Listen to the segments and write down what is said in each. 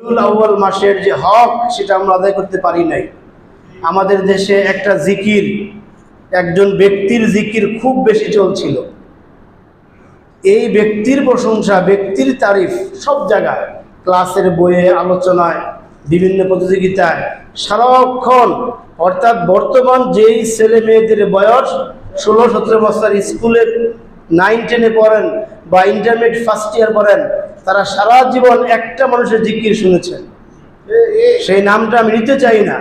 আউ্বাল মাসের যে হক, সেটা আমরা আদায় করতে পারি নাই। আমাদের দেশে একটা জিকির, একজন ব্যক্তির জিকির খুব বেশি চলছিল। এই ব্যক্তির প্রশংসা, ব্যক্তির তারিফ সব জায়গায়, ক্লাসের বইয়ে, আলোচনায়, বিভিন্ন প্রতিযোগিতায়, সারাক্ষণ, অর্থাৎ বর্তমান যেই ছেলে মেয়েদের বয়স ষোলো সতেরো বছর, স্কুলে নাইন টেনে পড়েন বা ইন্টারমিডিয়েট ফার্স্ট ইয়ার পড়েন তারা সারা জীবন একটা মানুষের জিকির শুনেছেন। সেই নামটা আমি নিতে চাই না।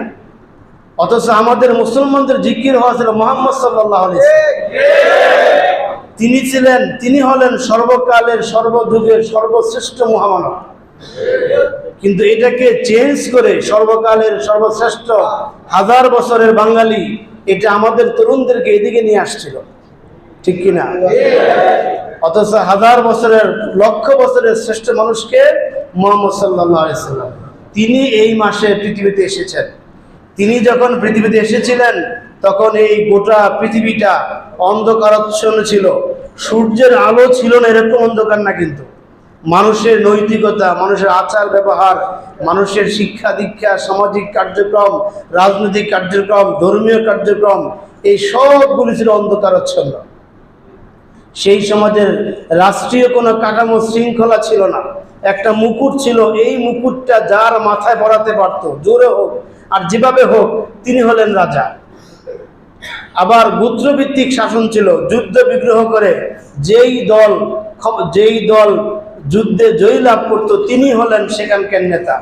অথচ আমাদের মুসলমানদের জিকির হওয়া ছিল মোহাম্মদ সাল্লাহ তিনি ছিলেন, তিনি হলেন সর্বকালের, সর্বযুগের সর্বশ্রেষ্ঠ মহামানব। কিন্তু এটাকে চেঞ্জ করে সর্বকালের সর্বশ্রেষ্ঠ হাজার বছরের বাঙালি এটা আমাদের তরুণদেরকে এদিকে নিয়ে আসছিল। ঠিক কিনা? অথচ হাজার বছরের, লক্ষ বছরের শ্রেষ্ঠ মানুষকে মোহাম্মদ সাল্লাম। তিনি এই মাসে পৃথিবীতে এসেছেন। তিনি যখন পৃথিবীতে এসেছিলেন, তখন এই গোটা পৃথিবীটা অন্ধকারাচ্ছন্ন ছিল। সূর্যের আলো ছিল না, এরকম অন্ধকার না কিন্তু। মানুষের নৈতিকতা, মানুষের আচার ব্যবহার, মানুষের শিক্ষা দীক্ষা, সামাজিক কার্যক্রম, রাজনৈতিক কার্যক্রম, ধর্মীয় কার্যক্রম, এই সবগুলি ছিল অন্ধকারাচ্ছন্ন। সেই সমাজের রাষ্ট্রীয় কোনো কাঠামো শৃঙ্খলা ছিল না। একটা মুকুট ছিল, এই মুকুটটা যার মাথায় পড়াতে পারতো, জোরে হোক, আর যেভাবে হোক, তিনি হলেন রাজা। আবার গোত্রভিত্তিক শাসন ছিল, যুদ্ধ বিগ্রহ করে যেই দল যেই দল যুদ্ধে জয়ী লাভ করত, তিনি হলেন সেখানকার নেতা।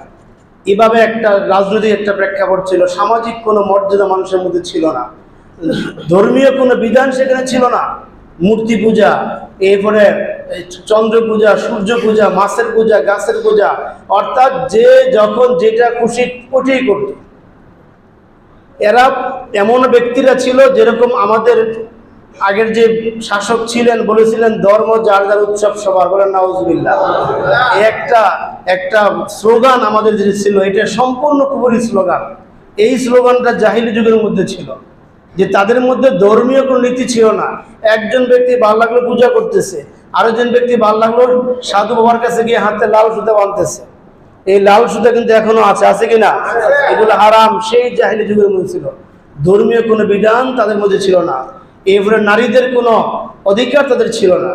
এভাবে একটা রাজনৈতিক একটা প্রেক্ষাপট ছিল, সামাজিক কোনো মর্যাদা মানুষের মধ্যে ছিল না। ধর্মীয় কোনো বিধান সেখানে ছিল না। মূর্তি পূজা, এরপরে চন্দ্র পূজা, সূর্য পূজা, মাছের পূজা, গাছের পূজা, অর্থাৎ যে যখন যেটা খুশি ওটাই করত। এরা এমন ব্যক্তিরা ছিল যেরকম আমাদের আগের যে শাসক ছিলেন, বলেছিলেন, ধর্ম যার যার উৎসব সবার, বলেন নাউজবিল্লা একটা একটা স্লোগান আমাদের যে ছিল, এটা সম্পূর্ণ কুবরি স্লোগান। এই স্লোগানটা জাহিলি যুগের মধ্যে ছিল। যে তাদের মধ্যে ধর্মীয় কোনো নীতি ছিল না। একজন ব্যক্তি ভালো লাগল পূজা করতেছে। আরেকজন ব্যক্তি ভালো লাগল সাধু বাবার কাছে গিয়ে হাতে লাল সুতা বাঁধতেছে। এই লাল সুতা কিন্তু এখনও আছে আছে কি না এগুলো হারাম, সেই জাহিলি যুগের মধ্যে ছিল। ধর্মীয় কোনো বিধান তাদের মধ্যে ছিল না। এরপরে নারীদের কোনো অধিকার তাদের ছিল না।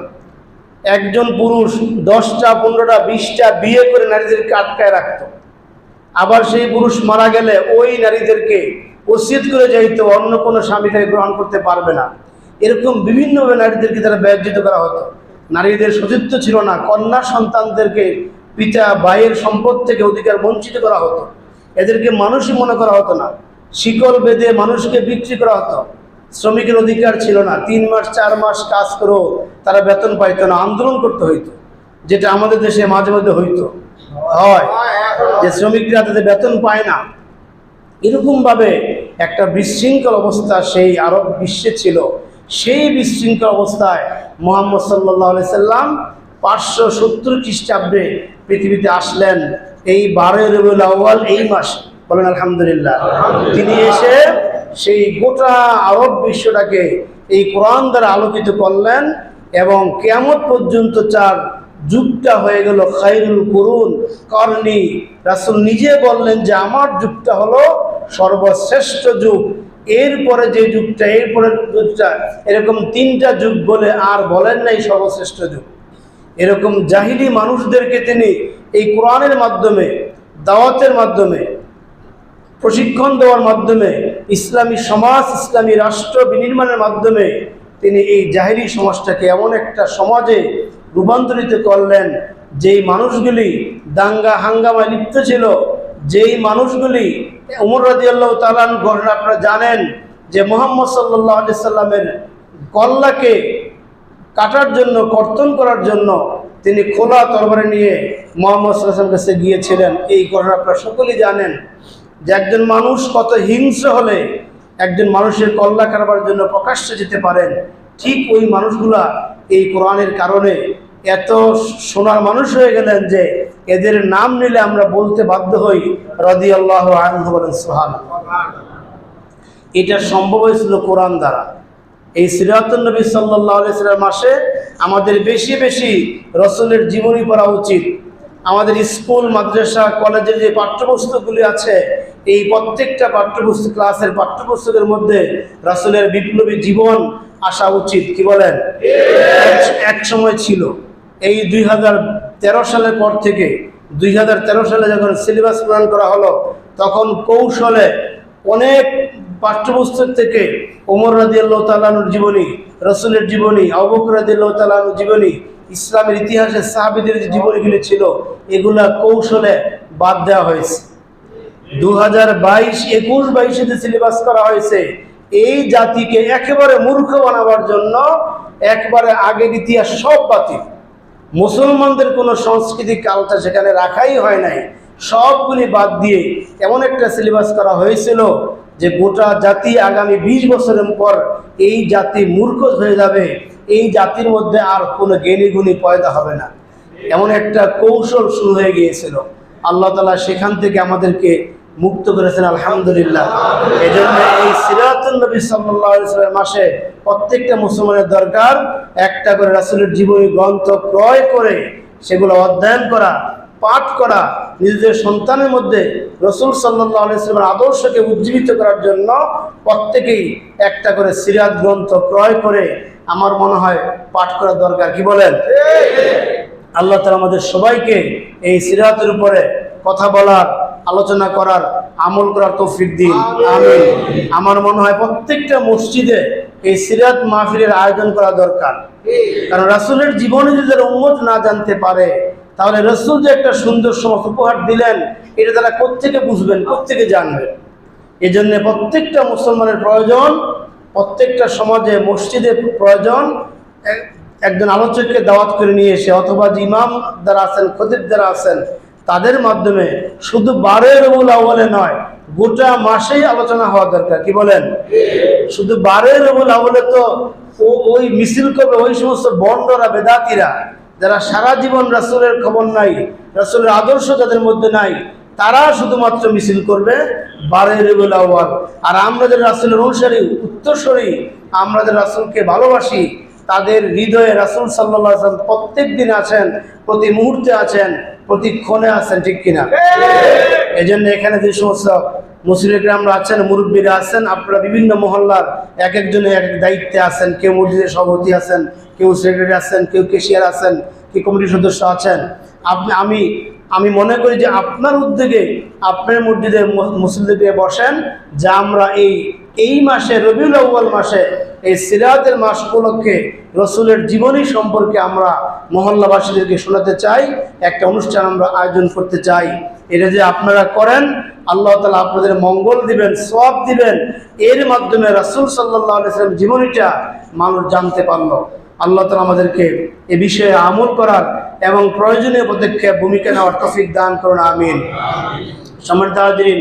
একজন পুরুষ দশটা, পনেরোটা, বিশটা বিয়ে করে নারীদেরকে আটকায় রাখত। আবার সেই পুরুষ মারা গেলে ওই নারীদেরকে ওসিয়ত করে যাইতো অন্য কোনো স্বামী তাকে গ্রহণ করতে পারবে না। এরকম বিভিন্নভাবে নারীদেরকে তারা ব্যর্জিত করা হতো। নারীদের সতীত্ব ছিল না, কন্যা সন্তানদেরকে পিতা ভাইয়ের সম্পদ থেকে অধিকার বঞ্চিত করা হতো। এদেরকে মানুষই মনে করা হতো না। শিকল বেঁধে মানুষকে বিক্রি করা হতো। শ্রমিকের অধিকার ছিল না। তিন মাস, চার মাস কাজ করেও তারা বেতন পাইতো না, আন্দোলন করতে হইতো, যেটা আমাদের দেশে মাঝে মধ্যে হইতো। হয় যে শ্রমিকরা তাদের বেতন পায় না। এরকমভাবে একটা বিশৃঙ্খল অবস্থা সেই আরব বিশ্বে ছিল। সেই বিশৃঙ্খল অবস্থায় মোহাম্মদ সাল্লাহ সাল্লাম পাঁচশো সত্তর খ্রিস্টাব্দে পৃথিবীতে আসলেন। এই বারোই রবিউল আউ্বাল এই মাসে। বলেন আলহামদুলিল্লাহ। তিনি এসে সেই গোটা আরব বিশ্বটাকে এই কোরআন দ্বারা আলোকিত করলেন এবং কেমন পর্যন্ত চার যুগটা হয়ে গেল খাইরুল করুন। করনি রাসুল নিজে বললেন যে আমার যুগটা হলো সর্বশ্রেষ্ঠ যুগ। এরপরে যে যুগটা, এরপরে যুগটা, এরকম তিনটা যুগ বলে আর বলেন নাই সর্বশ্রেষ্ঠ যুগ। এরকম জাহিলি মানুষদেরকে তিনি এই কোরআনের মাধ্যমে, দাওয়াতের মাধ্যমে, প্রশিক্ষণ দেওয়ার মাধ্যমে, ইসলামী সমাজ, ইসলামী রাষ্ট্র বিনির্মাণের মাধ্যমে তিনি এই জাহিরি সমাজটাকে এমন একটা সমাজে রূপান্তরিত করলেন, যেই মানুষগুলি দাঙ্গা হাঙ্গামায় লিপ্ত ছিল, যেই মানুষগুলি উমর রাজি আল্লাহ তালান ঘটনা আপনারা জানেন যে মোহাম্মদ সাল্লাহ আলি সাল্লামের কল্লাকে কাটার জন্য, কর্তন করার জন্য তিনি খোলা তরবারি নিয়ে মোহাম্মদ সাল্লামের কাছে গিয়েছিলেন। এই ঘটনা আপনারা সকলেই জানেন যে একজন মানুষ কত হিংস্র হলে একজন মানুষের কল্লা কারবার জন্য প্রকাশ্যে যেতে পারেন। ঠিক ওই মানুষগুলা এই কোরআনের কারণে এত সোনার মানুষ হয়ে গেলেন যে এদের নাম নিলে আমরা বলতে বাধ্য হই রদি আল্লাহ সোহান এটা সম্ভব হয়েছিল কোরআন দ্বারা। এই সিরাতুল নবী সাল্লাহ আলিয়াল্লাম মাসে আমাদের বেশি বেশি রসুলের জীবনী পড়া উচিত। আমাদের স্কুল, মাদ্রাসা কলেজের যে পাঠ্যপুস্তকগুলি আছে, এই প্রত্যেকটা পাঠ্যপুস্তক, ক্লাসের পাঠ্যপুস্তকের মধ্যে রাসুলের বিপ্লবী জীবন আসা উচিত, কি বলেন? এক সময় ছিল। এই দুই হাজার তেরো সালের পর থেকে, দুই হাজার তেরো সালে যখন সিলেবাস প্রণয়ন করা হলো, তখন কৌশলে অনেক পাঠ্যপুস্তক থেকে ওমর রাজি আল্লাহ তালানুর জীবনী, রসুলের জীবনী অবক রাজি আল্লাহ তালানুর জীবনী, ইসলামের ইতিহাসে সাহাবিদের যে জীবনীগুলি ছিল, এগুলা কৌশলে বাদ দেওয়া হয়েছে। দু হাজার বাইশ, একুশ, বাইশে যে সিলেবাস করা হয়েছে, এই জাতিকে একেবারে মূর্খ বানাবার জন্য একবারে আগের ইতিহাস সব বাতিল। মুসলমানদের কোনো সংস্কৃতি কালচার সেখানে রাখাই হয় নাই। সবগুলি বাদ দিয়ে এমন একটা সিলেবাস করা হয়েছিল যে গোটা জাতি আগামী বিশ বছরের পর এই জাতি মূর্খ হয়ে যাবে, এই জাতির মধ্যে আর কোনো গুণী পয়দা হবে না। এমন একটা কৌশল শুরু হয়ে গিয়েছিল। আল্লাহ তালা সেখান থেকে আমাদেরকে মুক্ত করেছেন আলহামদুলিল্লাহ। এই জন্য এই সিরাতুল নবী সাল্লামের মাসে প্রত্যেকটা মুসলমানের দরকার একটা করে রাসুলের জীবনী গ্রন্থ ক্রয় করে সেগুলো অধ্যয়ন করা পাঠ করা নিজেদের সন্তানের মধ্যে রসুল সাল্লাহ আলাইসলামের আদর্শকে উজ্জীবিত করার জন্য প্রত্যেকেই একটা করে সিরাত গ্রন্থ ক্রয় করে আমার মনে হয় পাঠ করা দরকার। কি বলেন? আল্লাহ তালা আমাদের সবাইকে এই সিরাতের উপরে কথা বলার আলোচনা করার, আমল করার তৌফিক দিন। আমিন। আমার মনে হয় প্রত্যেকটা মসজিদে এই সিরাত মাহফিলের আয়োজন করা দরকার। কারণ রাসূলের জীবনে যদি তারা উম্মত না জানতে পারে, তাহলে রসুল যে একটা সুন্দর সমাজ উপহার দিলেন, এটা তারা কোত্থেকে বুঝবেন, কোত্থেকে জানবেন? এই জন্য প্রত্যেকটা মুসলমানের প্রয়োজন, প্রত্যেকটা সমাজে মসজিদে প্রয়োজন, এক- একজন আলোচককে দাওয়াত করে নিয়ে এসে, অথবা যে ইমাম যারা আছেন, খতিব যারা আছেন তাদের মাধ্যমে শুধু বারোই রবুল আউ্বালে নয়, গোটা মাসেই আলোচনা হওয়া দরকার। কি বলেন? শুধু বারোই রবুল আউ্বালে তো ওই মিছিল করবে, ওই সমস্ত বন্ডরা বেদাতিরা, যারা সারা জীবন রাসূলের খবর নাই, রাসূলের আদর্শ যাদের মধ্যে নাই, তারা শুধুমাত্র মিছিল করবে বারোই রবিউল আউ্বাল আর আমরা যারা রাসূলের অনুসারী, উত্তরসূরি, আমরা যারা রাসূলকে ভালোবাসি, তাদের হৃদয়ে রাসূল আলাইহি প্রত্যেক দিন আছেন, প্রতি মুহূর্তে আছেন। প্রতিক্ষণে আছেন, ঠিক কিনা? এই জন্য এখানে যে সমস্ত মুসলিমরা আছেন, মুরব্বীরা আছেন, আপনারা বিভিন্ন মহল্লার এক একজনে এক এক দায়িত্বে আছেন। কেউ মসজিদের সভাপতি আছেন, কেউ সেক্রেটারি আছেন, কেউ কেশিয়ার আছেন, কেউ কমিটির সদস্য আছেন। আপনি, আমি আমি মনে করি যে আপনার উদ্যোগে আপনার মসজিদে মু- বসেন, যা আমরা এই এই মাসে, রবিউল আউ্বাল মাসে, এই সিরাতের মাস উপলক্ষে রসুলের জীবনী সম্পর্কে আমরা মহল্লাবাসীদেরকে শোনাতে চাই, একটা অনুষ্ঠান আমরা আয়োজন করতে চাই। এটা যে আপনারা করেন, আল্লাহ তালা আপনাদের মঙ্গল দিবেন সব দিবেন, এর মাধ্যমে রাসুল সাল্লাহ আলাইসলাম জীবনীটা মানুষ জানতে পারল। আল্লাহ তালা আমাদেরকে এ বিষয়ে আমল করার এবং প্রয়োজনীয় পদক্ষেপ, ভূমিকা নেওয়ার তফিক দান করুন, আমিন। হাজিরিন